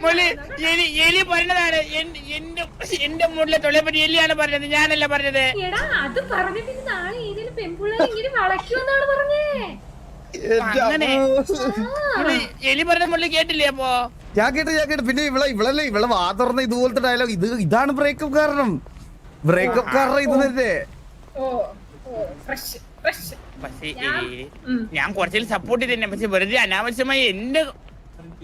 എലി- എലി എലി പറഞ്ഞതാണ്. എന്റെ എന്റെ മുകളിലെ തൊള്ളിയെ പറ്റി എലിയാണ് പറഞ്ഞത്. ഞാനല്ല പറഞ്ഞത്. എടാ അത് പറഞ്ഞിട്ട് ഇനി നാളെ ഏതെങ്കിലും പെൺപിള്ളേർ ഇങ്ങനെ വളയ്ക്കുമെന്നാണ് പറഞ്ഞേ. എന്റെ അങ്ങനെ. എലി പറഞ്ഞ മുള്ളി കേട്ടില്ലേ അപ്പോ? ഞാൻ കേട്ടു ഞാൻ കേട്ടു. പിന്നെ ഇവളെ ഇവളല്ലേ ഇവളെ വാ തുറന്ന ഇതുപോലത്തെ ഡയലോഗ് ഇത് ഇതാണ് ബ്രേക്കപ്പ് കാരണം. ബ്രേക്കപ്പ് കാരണം ഇത് തന്നെ പക്ഷേ ഞാൻ-. കുറച്ചിൽ സപ്പോർട്ട് ചെയ്തന്നെ പക്ഷെ വെറുതെ അനാവശ്യമായി എന്റെ [LAUGHS]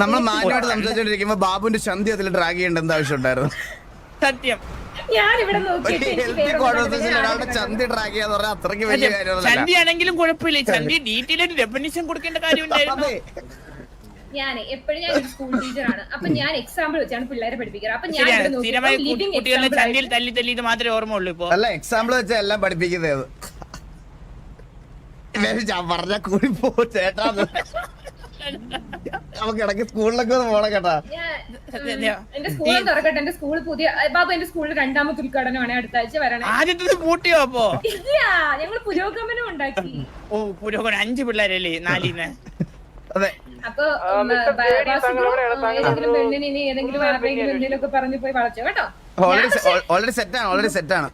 നമ്മൾ സംസാരിച്ചോണ്ടിരിക്കുമ്പോ ബാബുവിന്റെ ചന്തി അതിൽ ഡ്രാഗ് ചെയ്യേണ്ട എന്താ ആവശ്യമുണ്ടായിരുന്നു സത്യം ഞാൻ ഇവിടെ നോക്കിയിട്ട് എനിക്ക് ഹെൽത്തി വേറെ കോൺവെർസേഷൻ ഒന്നും ഒരാളുടെ കണ്ടില്ല. ചന്തി ഡ്രാഗ് ചെയ്യാന്ന് പറഞ്ഞാൽ അത്രയ്ക്ക് വലിയ സത്യം. ചന്തി ആണെങ്കിലും കുഴപ്പമില്ല ചന്തി ഡീറ്റെയിൽ ആയിട്ട് ഡെഫിനിഷൻ കൊടുക്കേണ്ട കാര്യമുണ്ടായിരുന്നു അതെ. ഞാൻ എപ്പോഴും ഞാൻ ഒരു സ്കൂൾ ടീച്ചറാണ് അപ്പൊ ഞാൻ എക്സാമ്പിൾ വെച്ചാണ് പിള്ളേരെ പഠിപ്പിക്കുന്നത് അപ്പൊ ഞാൻ ഇവിടെ സ്ഥിരമായി നോക്കിയപ്പോൾ living കുട്ടികളെ example തല്ലി തല്ലി ഇത് മാത്രമേ ഓർമ്മ ഉള്ളൂ ഇപ്പൊ. അല്ല എക്സാമ്പിൾ വെച്ചാ എല്ലാം പഠിപ്പിക്കുന്നത് ഞാൻ പറഞ്ഞ കൂടി പോ ചേട്ടാ. [LAUGHS] നമുക്ക് ഇടയ്ക്ക് സ്കൂളിലൊക്കെ ഒന്ന് പോണം കേട്ടാ. ഞാൻ ഉം, എന്റെ സ്കൂൾ തുറക്കട്ടെ. എന്റെ സ്കൂൾ പുതിയ ഏ, ബാബു എന്റെ സ്കൂളിൽ രണ്ടാമത്തെ ഉദ്ഘാടനമാണ് അടുത്ത ആഴ്ച വരണേ. ആദ്യത്തെ പൂട്ടിയോ അപ്പോ? ഇല്ല ഞങ്ങൾ പുരോഗമനം ഉണ്ടാക്കി. ഓ പുരോഗമനം. അഞ്ച് പിള്ളേരല്ലേ നാലിന്ന്? അതെ. അപ്പൊ ഉം, ബ- വാസുദേവ്, ആ, പെണ്ണിന് ഇനി ഏതെങ്കിലും ആരുടെയെങ്കിലും എന്തെങ്കിലും ഒക്കെ പറഞ്ഞു പോയി വളച്ചോ കേട്ടോ? ഓൾറെഡി സെറ്റ് ആണ് ഓൾറെഡി സെറ്റാണ്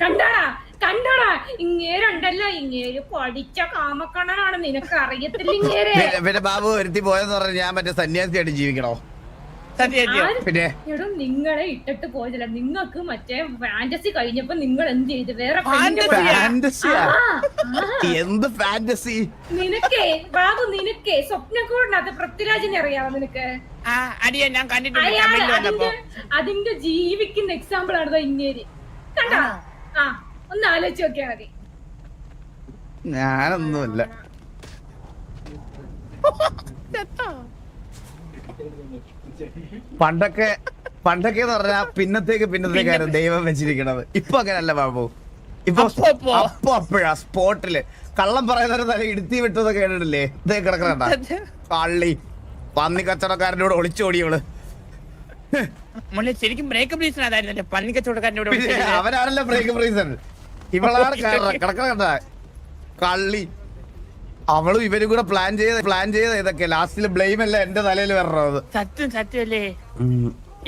കണ്ടാടാ കണ്ടോടാ ഇങ്ങേരുണ്ടല്ലോ ഇങ്ങേര് പഠിച്ച കാമക്കണ്ണനാണ് നിനക്ക് അറിയത്തില്ല ഇങ്ങേരെ പിന്നെ ബാബു ഒരുത്തി പോയെന്ന് പറഞ്ഞാൽ ഞാൻ മറ്റേ സന്യാസിയായിട്ട് ജീവിക്കണോ? പിന്നെ? എടോ നിങ്ങളെ ഇട്ടിട്ട് പോയതല്ല. നിങ്ങൾക്ക് മറ്റേ ഫാന്റസി കഴിഞ്ഞപ്പോ നിങ്ങൾ എന്ത് ചെയ്ത്? വേറെ. എന്ത് ഫാന്റസി നിനക്കേ ബാബു നിനക്കേ സ്വപ്നക്കൂടിനകത്ത് പൃഥ്വിരാജിനെ അറിയാമോ നിനക്ക്? ആ അടിയ ഞാൻ കണ്ടിട്ടുണ്ട് അതിന്റെ ജീവിക്കുന്ന എക്സാമ്പിൾ ആണ് ദാ ഇങ്ങേര്. കണ്ടാ? ആ. ഒന്ന് ആലോചിച്ച് നോക്കിയാ മതി. ഞാനൊന്നുമില്ല. പണ്ടൊക്കെ പണ്ടൊക്കെ എന്ന് പറഞ്ഞാൽ പിന്നത്തേക്ക് പിന്നത്തേക്കായിരുന്നു ദൈവം വെച്ചിരിക്കണത്. ഇപ്പൊ അങ്ങനല്ല ബാബു. ഇപ്പൊ അപ്പൊ അപ്പൊ. അപ്പൊ അപ്പോഴാ സ്പോട്ടിൽ. കള്ളം പറയുന്നവരെ തല ഇടുത്തി വിട്ടതൊക്കെ കേട്ടിട്ടില്ലേ? ഇതേ കിടക്കണ [LAUGHS] കള്ളി പന്നി കച്ചവടക്കാരനോട് ഒളിച്ചോടിയവൾ മുള്ളി ശരിക്കും ബ്രേക്കപ്പ് റീസൺ അതായിരുന്നല്ലേ പന്നി അവനാണല്ലോ ബ്രേക്ക് റീസൺ ഇവളാണ് കിടക്കണ കണ്ട കള്ളി. അവളും ഇവരും കൂടെ പ്ലാൻ ചെയ്ത പ്ലാൻ ചെയ്ത ഇതൊക്കെ. ലാസ്റ്റിൽ ബ്ലെയിം അല്ല എന്റെ തലയിൽ വരണത്. സത്യം സത്യമല്ലേ?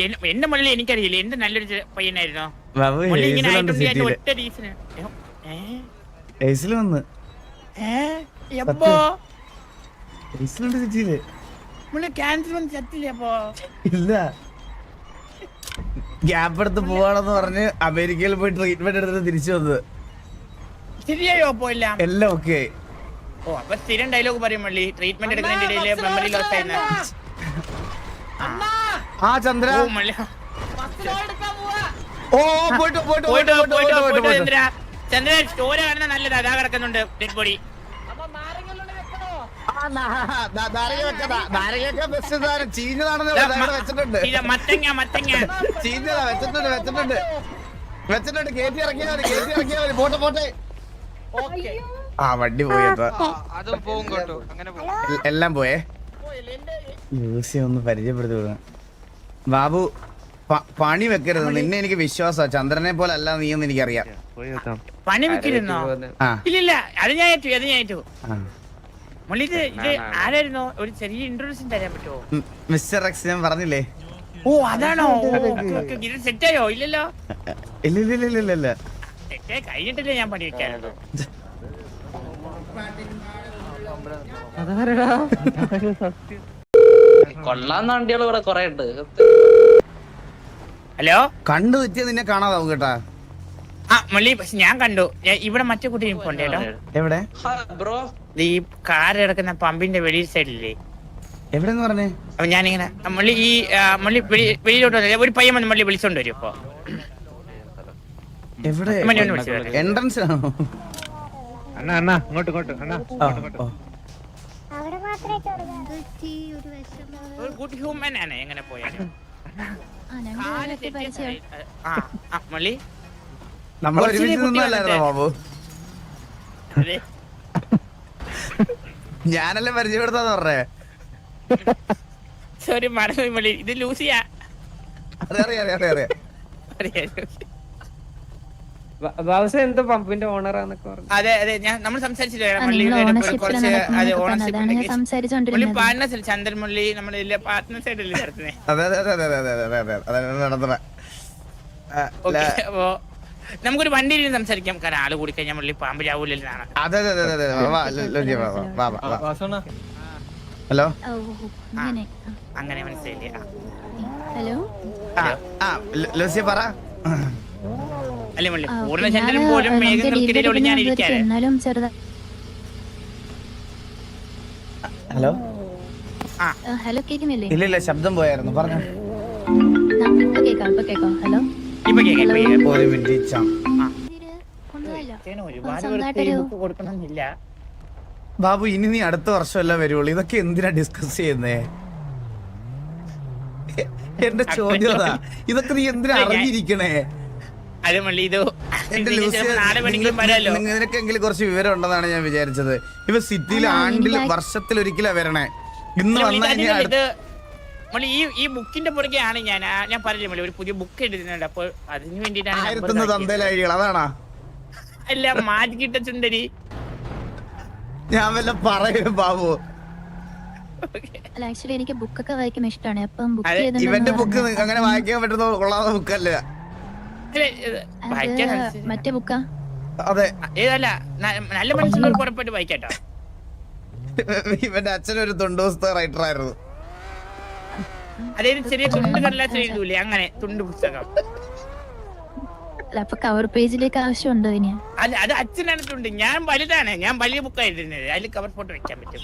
എൻ- എന്റെ മുള്ളിൽ എനിക്കറിയില്ല. എന്റെ നല്ലൊരു ചെ- പയ്യനായിരുന്നു? ബാബു മുള്ളി ഇങ്ങനെ ഹേസിലുണ്ട് ആയിട്ടുണ്ട് അതിന്റെ സിറ്റിയിൽ. ഒറ്റ റീസണ് ഹേസിൽ വന്ന്. എപ്പോ ഹേസിലുണ്ട് സിറ്റിയിൽ. മുള്ളി ക്യാൻസർ വന്ന് ചത്തില്ലേ അപ്പോ? ഇല്ല. ഗ്യാപ്പ് എടുത്ത് പോവാണെന്ന് പറഞ്ഞ് അമേരിക്കയിൽ പോയി ട്രീറ്റ്മെന്റ് എടുത്തിട്ട് തിരിച്ചു വന്നത്. ശരിയായോ അപ്പോ എല്ലാം എല്ലാം ഓക്കെ ഓ അപ്പൊ സ്ഥിരം ഡയലോഗ് പറയും മള്ളി. ട്രീറ്റ്മെന്റ് എടുക്കുന്നതിന്റെ ഇടയിൽ മെമ്മറി ലോസ് ആയിരുന്ന. ആ. ചന്ദ്ര. ഓ മള്ളി. ഓ പോയിട്ട് പോയിട്ട് പോയിട്ട് പോയിട്ട് പോയിട്ട് ചന്ദ്ര. ചന്ദ്ര സ്റ്റോര കാണുന്ന നല്ലത് അതാ കിടക്കുന്നുണ്ട്. ഡെഡ് ബോഡി [LAUGHS] വെച്ചിട്ടുണ്ട്. വെച്ചിട്ടുണ്ട് വെച്ചിട്ടുണ്ട്. ഇറക്കിയാൽ മതി ഇറക്കിയാൽ പോട്ടെ പോട്ടെ. ആ വണ്ടി പോയി എല്ലാം പോയേ? മ്യൂസിയം ഒന്ന് പരിചയപ്പെടുത്തി വിടണം ബാബു പണി വെക്കരുത്. നിന്നെ എനിക്ക് വിശ്വാസ. ചന്ദ്രനെ പോലെ അല്ല നീ എന്ന് എനിക്കറിയാം പണി വെക്കിരുന്നോ? ഇല്ല ഇല്ലില്ല അത് ഞാൻ ഏറ്റു അത് ഞാൻ ഏറ്റു. ആ. ഇത് ആരായിരുന്നോ? ഒരു ചെറിയ ഇൻട്രൊഡക്ഷൻ തരാൻ പറ്റുമോ മിസ്റ്റർ എക്സ് ഞാൻ പറഞ്ഞില്ലേ? ഓ അതാണോ. ഇത് സെറ്റായോ ഇല്ലല്ലോ. ഇല്ല ഇല്ല ഇല്ല ഇല്ല ഇല്ല സെറ്റായി ഞാൻ പണി വെക്കാനുള്ളൂ കൊള്ളാന്ന വണ്ടികൾ ഇവിടെ കൊറേ ഉണ്ട്. ഹലോ? കണ്ടു തെറ്റിയ നിന്നെ കാണാതാവും കേട്ടാ. ആ മള്ളി പക്ഷെ ഞാൻ കണ്ടു. ഞാൻ ഇവിടെ മറ്റേ കുട്ടി ഇരിപ്പുണ്ട് കേട്ടോ. എവിടെ? ബ്രോ. ഈ കാർ കിടക്കുന്ന പമ്പിന്റെ വെളി സൈഡില്ലേ എവിടെന്ന് പറഞ്ഞേ? അപ്പൊ ഞാനിങ്ങനെ ആ, മള്ളി ഈ ആ, മുള്ളി വെളി- വെളിയിലോട്ട് വന്നില്ലേ? ഒരു പയ്യൻ വന്ന് മള്ളി വിളിച്ചോണ്ട് വരും ഇപ്പൊ. എവിടെ. എൻട്രൻസ് ആണോ? അണ്ണാ അണ്ണാ ഇങ്ങോട്ട് ഇങ്ങോട്ട് അണ്ണാ ഓ. ഒരു ഗുഡ് ഹ്യൂമൻ ആണ് എങ്ങനെ പോയാലും. ആ കാൽ നമ്മൾ കുറച്ചിനെ ഒരുമിച്ച് കുത്തി നിന്നല്ലായിരുന്നോ വന്നിട്ട്. ബാബു അതെ. ഞാനല്ലേ പരിചയപ്പെടുത്താന്ന് പറഞ്ഞേ? സോറി മറന്നു ഇത് ലൂസിയാ. അതെ അറിയാം അറിയാം അറിയാം അറിയാം. പമ്പിന്റെ അതെ അതെ ഞാൻ നമ്മൾ സംസാരിച്ചില്ലേ ചന്ദ്രമുള്ളി നമ്മളെ അതെ അതെ അതെ അതെ അതെ അതെ അതെ നമുക്കൊരു വണ്ടി ഇരുന്ന് സംസാരിക്കാം കാരണം ആൾ കൂടി കഴിഞ്ഞാൽ മുള്ളി പാമ്പ് ചാവൂലെന്നാണ് അതെ അതെ അതെ ഹലോ അങ്ങനെ മനസ്സിലായില്ല ഹലോ ആ ലോസിയ പറ എന്നാലും ചെറുതാ ഹലോ? ആ, ഹലോ കേൾക്കുന്നില്ലേ ഇല്ല ഇല്ല ശബ്ദം പോയായിരുന്നു. പറഞ്ഞു. ഇപ്പൊ ഹലോ? കേൾക്കാം കേൾക്കാം ഒരു മിനിറ്റ് ബാബു ഇനി നീ അടുത്ത വർഷമല്ല വരുവുള്ളൂ. ഇതൊക്കെ എന്തിനാ ഡിസ്കസ് ചെയ്യുന്നേ? എന്റെ ചോദ്യം അതാ. ഇതൊക്കെ നീ എന്തിനാ അറിഞ്ഞിരിക്കണേ? അത് മള്ളി ഇത് നാല് ചിലപ്പോ വരാലോ? നിനക്കെങ്കിലും കുറച്ച് വിവരം ഉണ്ടെന്നാണ് ഞാൻ വിചാരിച്ചത്. ഇവ സിറ്റിയിൽ ആണ്ടിൽ വർഷത്തിൽ ഒരിക്കലാ വരണേ. ഇന്ന് വന്നാൽ മള്ളി ഈ ഈ ബുക്കിന്റെ പുറകെയാണ് ഞാൻ. ഞാൻ പറഞ്ഞില്ലേ മള്ളി ഒരു പുതിയ ബുക്ക് എഴുതുന്നുണ്ട് അപ്പോൾ അതിന് വേണ്ടിട്ടാണ് number ആയിരത്തൊന്ന് അതാണാ? അല്ല മാജിക്കിട്ട ചുണ്ടരി. ഞാൻ വല്ല പറയും ബാബു. അല്ല ആക്ച്വലി എനിക്ക് ബുക്കൊക്കെ വായിക്കാൻ ഇഷ്ടമാണ്. അപ്പം ബുക്ക് ഇവന്റെ ബുക്ക് അങ്ങനെ വായിക്കാൻ പറ്റുന്ന കൊള്ളാത്ത ബുക്കല്ല വായിക്കാൻ അത് മറ്റേ ബുക്കാ. അതെ. ഏതല്ല ന- നല്ല മനസ്സിലുള്ള ഉറപ്പായിട്ട് വായിക്കാട്ടോ. ഇവന്റെ അച്ഛനൊരു പുസ്തക റൈറ്റർ ആയിരുന്നു. അതായത് ചെറിയ തുണ്ട് കടലാസ് എഴുതൂലേ അങ്ങനെ തുണ്ട് പുസ്തകം. അല്ല അപ്പൊ കവർ പേജിലേക്ക് ആവശ്യമുണ്ടോ ഇനി? അല്ല അത് അച്ഛനാണ് തുണ്ട്. ഞാൻ വലുതാണ്. ഞാൻ വലിയ ബുക്കാണ് എഴുതുന്നത്. അതിൽ കവർ ഫോട്ടോ വെക്കാൻ പറ്റും.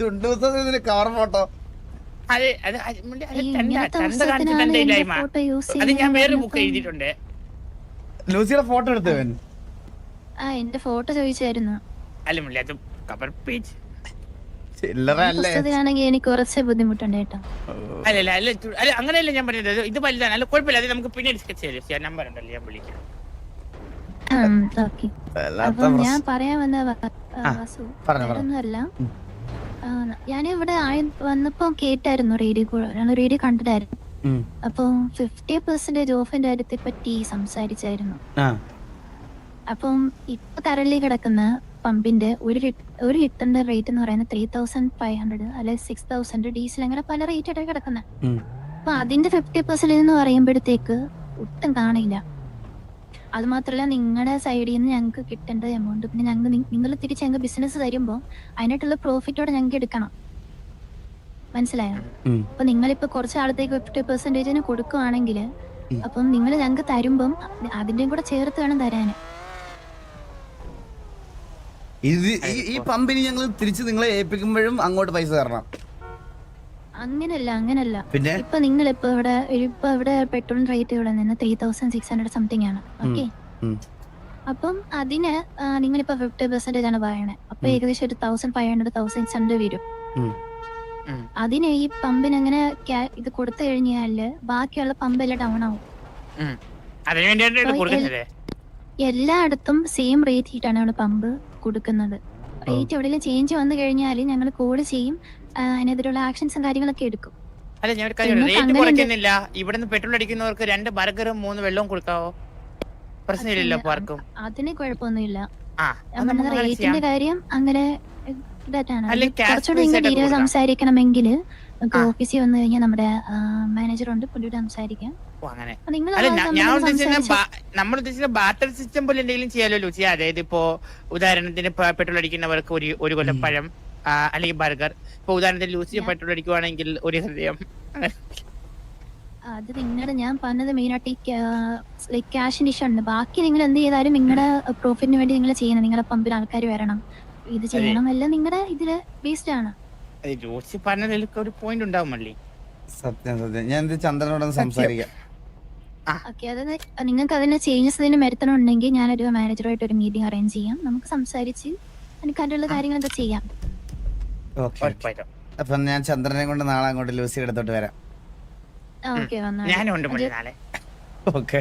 തുണ്ട് പുസ്തകത്തിന് കവർ ഫോട്ടോ അത് അത് ചണ്ട കാണിച്ച് യൂസ് അത് ഞാൻ വേറെ ബുക്ക് എഴുതിയിട്ടുണ്ട്. ലൂസിയുടെ ഫോട്ടോ എടുത്തവൻ ആ എന്റെ ഫോട്ടോ ചോദിച്ചായിരുന്നു. അല്ല മുള്ളി അത് കവർ പേജ് അല്ലേ? പുസ്തകത്തിലാണെങ്കിൽ എനിക്ക് കുറച്ച് ബുദ്ധിമുട്ടുണ്ട് കേട്ടോ. അല്ലല്ല അല്ല അല്ല അങ്ങനെയല്ല ഞാൻ പറഞ്ഞത്. ഇത് വലുതാണ്. അല്ല കുഴപ്പമില്ല. അത് നമുക്ക് പിന്നെ ഡിസ്കസ് ചെയ്യാം നമ്പർ ഉണ്ടല്ലോ ഞാൻ വിളിക്കാം. ഞാൻ പറയാൻ വന്ന വാസു. വേറൊന്നുമല്ല. ഞാൻ ഇവിടെ വന്നപ്പോ കേട്ടായിരുന്നു റേഡിയോ റേഡിയോ കണ്ടിട്ടായിരുന്നു. അപ്പോ ഫിഫ്റ്റി പെർസെന്റേജ് ഓഫിന്റെ കാര്യത്തെ പറ്റി സംസാരിച്ചായിരുന്നു. അപ്പം ഇപ്പൊ തരളി കിടക്കുന്ന പമ്പിന്റെ ഒരു ഒരു ലിറ്ററിന്റെ റേറ്റ് എന്ന് പറയുന്നത് ത്രീ തൗസൻഡ് ഫൈവ് ഹൺഡ്രഡ് അല്ലെങ്കിൽ സിക്സ് തൗസൻഡ് ഡീസൽ അങ്ങനെ പല റേറ്റ് ആയിട്ട് കിടക്കുന്നത്. അപ്പൊ അതിന്റെ ഫിഫ്റ്റി പെർസെന്റേജ് എന്ന് പറയുമ്പോഴത്തേക്ക് ഒട്ടും കാണില്ല. അത് മാത്രമല്ല നിങ്ങളുടെ സൈഡിൽ നിന്ന് ഞങ്ങൾക്ക് കിട്ടേണ്ട എമൗണ്ട് പിന്നെ ഞങ്ങൾ നിങ്ങൾ തിരിച്ച് ഞങ്ങൾക്ക് ബിസിനസ് തരുമ്പോൾ അതിനായിട്ടുള്ള പ്രോഫിറ്റോടെ ഞങ്ങൾക്ക് എടുക്കണം മനസ്സിലായോ. അപ്പൊ നിങ്ങളിപ്പോ കുറച്ച് ആളത്തേക്ക് ഫിഫ്റ്റി പെർസെന്റേജിന് കൊടുക്കുവാണെങ്കിൽ. അപ്പം നിങ്ങൾ ഞങ്ങൾക്ക് തരുമ്പം അതിന്റെയും കൂടെ ചേർത്ത് വേണം തരാൻ ഇത് ഈ പമ്പിന് ഞങ്ങൾ തിരിച്ച് നിങ്ങളെ ഏൽപ്പിക്കുമ്പോഴും അങ്ങോട്ട് പൈസ തരണം അങ്ങനല്ല അങ്ങനല്ല. പിന്നെ? ഇപ്പൊ നിങ്ങൾ ഇപ്പൊ ഇവിടെ ഇപ്പൊ ഇവിടെ പെട്രോൾ റേറ്റ് ഇവിടെ നിന്ന് three thousand six hundred something ആണ്. ഓക്കെ അപ്പം അതിന് നിങ്ങൾ നിങ്ങളിപ്പോ ഫിഫ്റ്റി പെർസെന്റേജ് ആണ് പറയണേ. അപ്പൊ ഏകദേശം ഒരു thousand five hundred thousand six hundred വരും. അതിന് ഈ പമ്പിന് അങ്ങനെ ഇത് കൊടുത്തു കഴിഞ്ഞാൽ ബാക്കിയുള്ള പമ്പ് എല്ലാം ഡൗൺ ആവും. എല്ലായിടത്തും സെയിം റേറ്റ് ആയിട്ടാണ് അവിടെ പമ്പ് കൊടുക്കുന്നത്. റേറ്റ് എവിടെയെങ്കിലും ചേഞ്ച് വന്നു കഴിഞ്ഞാൽ ഞങ്ങൾ കോഡ് ചെയ്യും. ആ, അതിനെതിരെയുള്ള ആക്ഷൻസും കാര്യങ്ങളൊക്കെ എടുക്കും. അല്ല ഞാൻ ഒരു കാര്യം റേറ്റ് കുറയ്ക്കുന്നില്ല. ഇവിടുന്ന് പെട്രോൾ അടിക്കുന്നവർക്ക് രണ്ട് ബർഗറും മൂന്ന് വെള്ളവും കൊടുക്കാവോ? പ്രശ്നമില്ലല്ലോ അപ്പൊ ആർക്കും അതിന് കുഴപ്പമൊന്നുമില്ല. റേറ്റിന്റെ കാര്യം അങ്ങനെ കുറച്ചുകൂടി ഡീറ്റെയിൽ സംസാരിക്കണമെങ്കിൽ നമുക്ക്. ഓഫീസിൽ വന്നു കഴിഞ്ഞാൽ നമ്മുടെ മാനേജർ ഉണ്ട്. പുള്ളിയോട് സംസാരിക്കാം. നമ്മൾ ഉദ്ദേശിച്ച ബാറ്റർ സിസ്റ്റം പോലെ എന്തെങ്കിലും ചെയ്യാലോ അതായത് ഇപ്പോ ഉദാഹരണത്തിന് പെട്രോൾ അടിക്കുന്നവർക്ക് ഒരു ഒരു കൊല്ലം പഴം. അല്ലെങ്കിൽ ബർഗർ. ഇപ്പൊ ഉദാഹരണത്തിന് ലൂസി പെട്രോൾ അടിക്കുവാണെങ്കിൽ ഒരു ഹൃദയം. അത് നിങ്ങളുടെ ഞാൻ പറഞ്ഞത് മെയിനായിട്ട് ഈ ലൈക് ക്യാഷിന്റെ ഇഷ്യൂ ഉണ്ട് ബാക്കി നിങ്ങൾ എന്ത് ചെയ്താലും നിങ്ങളുടെ പ്രോഫിറ്റിന് വേണ്ടി നിങ്ങൾ ചെയ്യണം. നിങ്ങളുടെ പമ്പിൽ ആൾക്കാർ വരണം. ഇത് ചെയ്യണം. എല്ലാം നിങ്ങളുടെ ഇതിൽ ബേസ്ഡ് ആണ്. ലൂസി പറഞ്ഞതിലൊക്കെ ഒരു പോയിന്റ് ഉണ്ടാവുമല്ലേ സത്യം സത്യം. ഞാൻ ഇത് ചന്ദ്രനോടൊന്ന് സംസാരിക്കാം. ഓക്കെ അതായത് നിങ്ങൾക്ക് അതിന് ചേഞ്ചസ് ഉണ്ടെങ്കിൽ ഞാൻ ഞാനൊരു മാനേജറുമായിട്ട് ഒരു മീറ്റിംഗ് അറേഞ്ച് ചെയ്യാം. നമുക്ക് സംസാരിച്ച് എനിക്ക് കാര്യങ്ങൾ കാര്യങ്ങളൊക്കെ ചെയ്യാം? അപ്പൊ ഞാൻ ചന്ദ്രനെ കൊണ്ട് നാളെ അങ്ങോട്ട് ലൂസിയുടെ അടുത്തോട്ട് വരാം. ഞാനും ഉണ്ട് നാളെ. ഓക്കെ.